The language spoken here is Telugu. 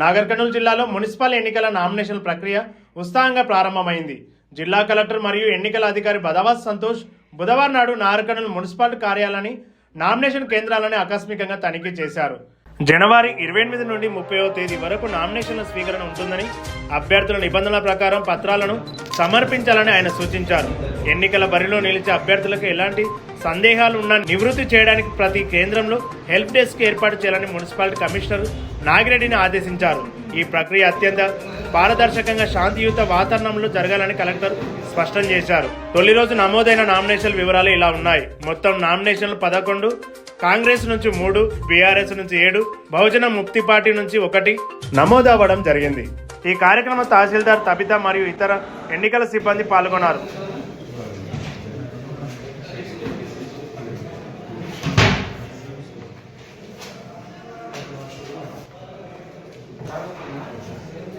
నాగర్ కర్నూలు జిల్లాలో మున్సిపల్ ఎన్నికల నామినేషన్ ప్రక్రియ ఉత్సాహంగా ప్రారంభమైంది. జిల్లా కలెక్టర్ మరియు ఎన్నికల అధికారి బదవాస్ సంతోష్ బుధవారం నాడు నాగర్ కర్నూలు మున్సిపల్ కార్యాలయాన్ని నామినేషన్ కేంద్రాలని ఆకస్మికంగా తనిఖీ చేశారు. జనవరి ఇరవై ఎనిమిది నుండి ముప్పైవ తేదీ వరకు నామినేషన్ల స్వీకరణ ఉంటుందని అభ్యర్థుల నిబంధనల ప్రకారం పత్రాలను సమర్పించాలని ఆయన సూచించారు. ఎన్నికల బరిలో నిలిచే అభ్యర్థులకు ఎలాంటి సందేహాలు ఉన్నా నివృత్తి చేయడానికి ప్రతి కేంద్రంలో హెల్ప్ డెస్క్ ఏర్పాటు చేయాలని మున్సిపాలిటీ కమిషనర్ నాగిరెడ్డిని ఆదేశించారు. ఈ ప్రక్రియ అత్యంత పారదర్శకంగా శాంతియుత వాతావరణంలో జరగాలని కలెక్టర్ స్పష్టం చేశారు. తొలి రోజు నమోదైన నామినేషన్ వివరాలు ఇలా ఉన్నాయి. మొత్తం నామినేషన్లు పదకొండు కాంగ్రెస్ నుంచి మూడు బీఆర్ఎస్ నుంచి ఏడు బహుజన ముక్తి పార్టీ నుంచి ఒకటి నమోదవ్వడం జరిగింది. ఈ కార్యక్రమం తహసీల్దార్ తబిత మరియు ఇతర ఎన్నికల సిబ్బంది పాల్గొన్నారు. Gracias.